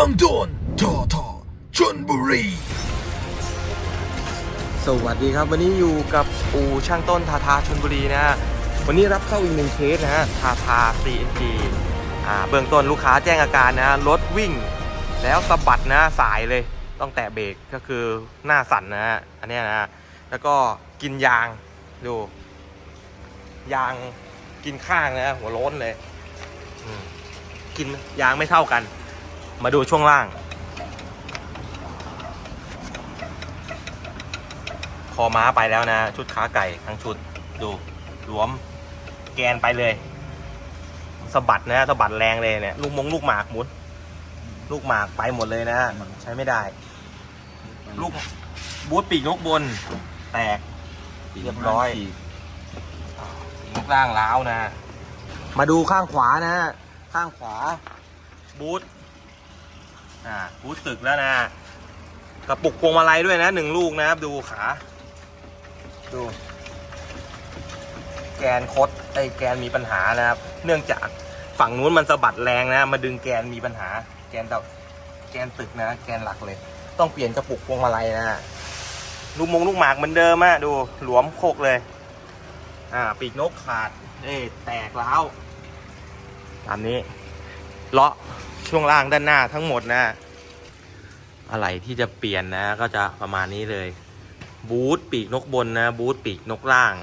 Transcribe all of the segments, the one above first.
ช่างดนทอทอชนบุรี สวัสดีครับ วันนี้อยู่กับอูช่างต้นทาทาชนบุรีนะฮะวันนี้รับเข้าอีกหนึ่งเคสนะฮะทาทา CNG อ่าเบื้องต้นลูกค้าแจ้งอาการนะรถวิ่ง แล้วสะบัดนะสายเลยต้องแตะเบรกก็คือหน้าสั่นนะฮะอันเนี้ยนะฮะแล้วก็กินยางดู ยางกินข้างนะหัวโล้นเลยอืมกินยางไม่เท่ากัน มาดูช่วงล่าง คอม้าไปแล้วนะ ชุดขาไก่ทั้งชุดดูหลวมแกนไปเลยสะบัดนะสะบัดแรงเลยเนี่ย ลูกมงลูกหมากหมุน ลูกหมากไปหมดเลยนะ ใช้ไม่ได้ ลูกบูทปีกนกบน แตกเรียบร้อยปีกนกล่างล้าวนะ มาดูข้างขวานะ ข้างขวา บูท อ่าบูทสึกแล้วนะกระปุกพวงมาลัยด้วยนะหนึ่งลูกนะครับดูขา ดู แกนคดไอ้แกนมีปัญหานะครับ เนื่องจากฝั่งนู้นมันสะบัดแรงนะ มาดึงแกนมีปัญหา แกนดาแกนตึกนะ แกนหลักเลย ต้องเปลี่ยนกระปุกพวงมาลัยนะลูกมงลูกหมากเหมือนเดิมอะดูหลวมโคกเลย อ่า ปีกนกขาด เอ้แตกแล้วตามนี้ เลาะช่วงล่างด้านหน้าทั้งหมดนะอะไรที่จะเปลี่ยนนะ ก็จะประมาณนี้เลย บูทปีกนกบนนะ บูทปีกนกล่าง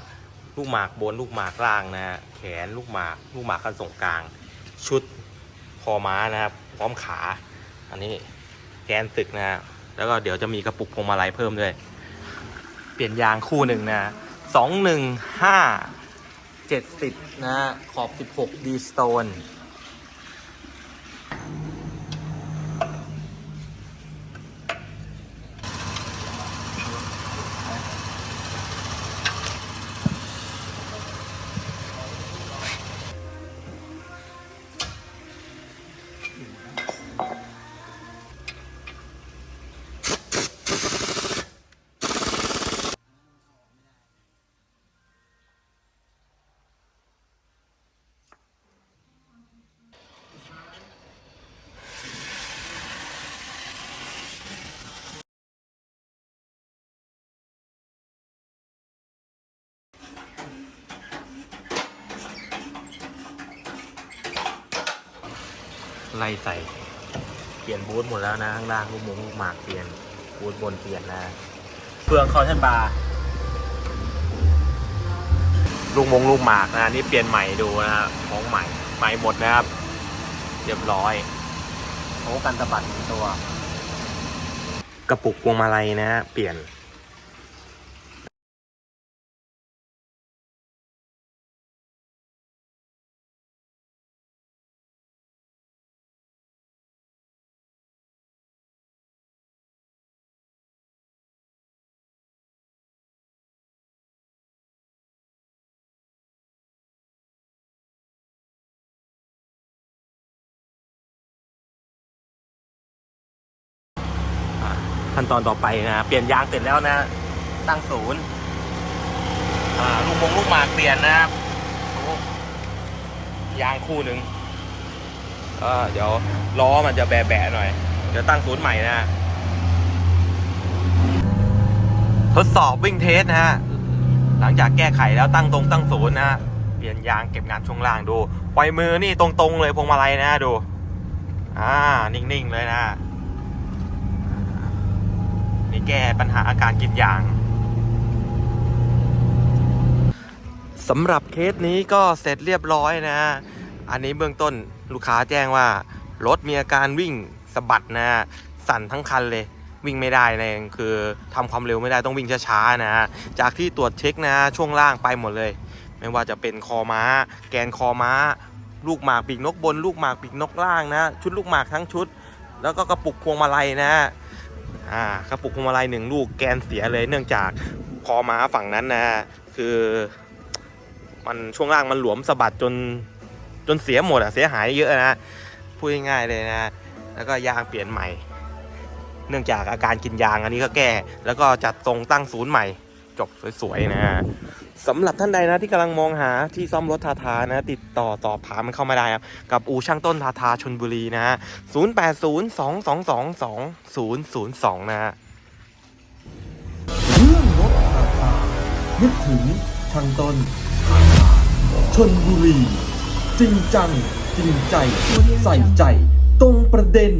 ลูกหมากบน ลูกหมากล่างนะ แขนลูกหมาก ลูกหมากขั้นส่งกลาง ชุดคอม้านะครับ พร้อมขา อันนี้แกนตึกนะ แล้วก็เดี๋ยวจะมีกระปุกพวงมาลัยเพิ่มด้วย เปลี่ยนยางคู่หนึ่งนะสองหนึ่งห้าเจ็ดสิบนะขอบสิบหกดีสโตน ไล่ใส่ เปลี่ยนบูทหมดแล้วนะข้างล่างลูกมงลูกหมากเปลี่ยนบูทบนเปลี่ยนนะเฟืองคอร์เทนบาร์ลูกมงลูกหมากนะนี่เปลี่ยนใหม่ดูนะครับของใหม่ใหม่หมดนะครับ เรียบร้อยโอ้กันสะบัดหนึ่งตัว กระปุกพวงมาลัยนะฮะเปลี่ยน ขั้นตอนต่อไปนะ เปลี่ยนยางเสร็จแล้วนะ ตั้งศูนย์ลูกมงลูกหมากเปลี่ยนนะครับยางคู่หนึ่งก็เดี๋ยวล้อมันจะแบะๆหน่อย เดี๋ยวตั้งศูนย์ใหม่นะ ทดสอบวิ่งเทสนะฮะ หลังจากแก้ไขแล้วตั้งตรงตั้งศูนย์นะฮะ เปลี่ยนยางเก็บงานช่วงล่างดูปล่อยมือนี่ตรงๆเลยพวงมาลัยนะดู อ่า นิ่งๆเลยนะ นี่แก้ปัญหาอาการกินยางสำหรับเคสนี้ก็เสร็จเรียบร้อยนะ อันนี้เบื้องต้นลูกค้าแจ้งว่า รถมีอาการวิ่งสะบัดนะ สั่นทั้งคันเลย วิ่งไม่ได้เลยคือทำความเร็วไม่ได้ต้องวิ่งช้าๆนะจากที่ตรวจเช็คนะ ช่วงล่างไปหมดเลย ไม่ว่าจะเป็นคอม้า แกนคอม้า ลูกหมากปีกนกบน ลูกหมากปีกนกล่างนะ ชุดลูกหมากทั้งชุด แล้วก็กระปุกพวงมาลัยนะ อ่ากระปุกพวงมาลัยหนึ่งลูกแกนเสียเลยเนื่องจากคอม้าฝั่งนั้นนะคือ มันช่วงล่างมันหลวมสะบัดจนจนเสียหมดอะเสียหายเยอะนะพูดง่ายๆเลยนะ แล้วก็ยางเปลี่ยนใหม่ เนื่องจากอาการกินยางอันนี้ก็แก้ แล้วก็จัดทรงตั้งศูนย์ใหม่จบสวยๆนะ สำหรับท่านใดนะที่กำลังมองหาที่ซ่อมรถทาทานะ ติดต่อสอบถามมันเข้ามาได้ครับ กับอูช่างต้นทาทาชนบุรีนะฮะ0 8 0 2 2 2 2 0 0 2 นะฮะเรื่องรถราคานึกถึงช่างต้นชนบุรี จริงจัง จริงใจ ใส่ใจ ตรงประเด็น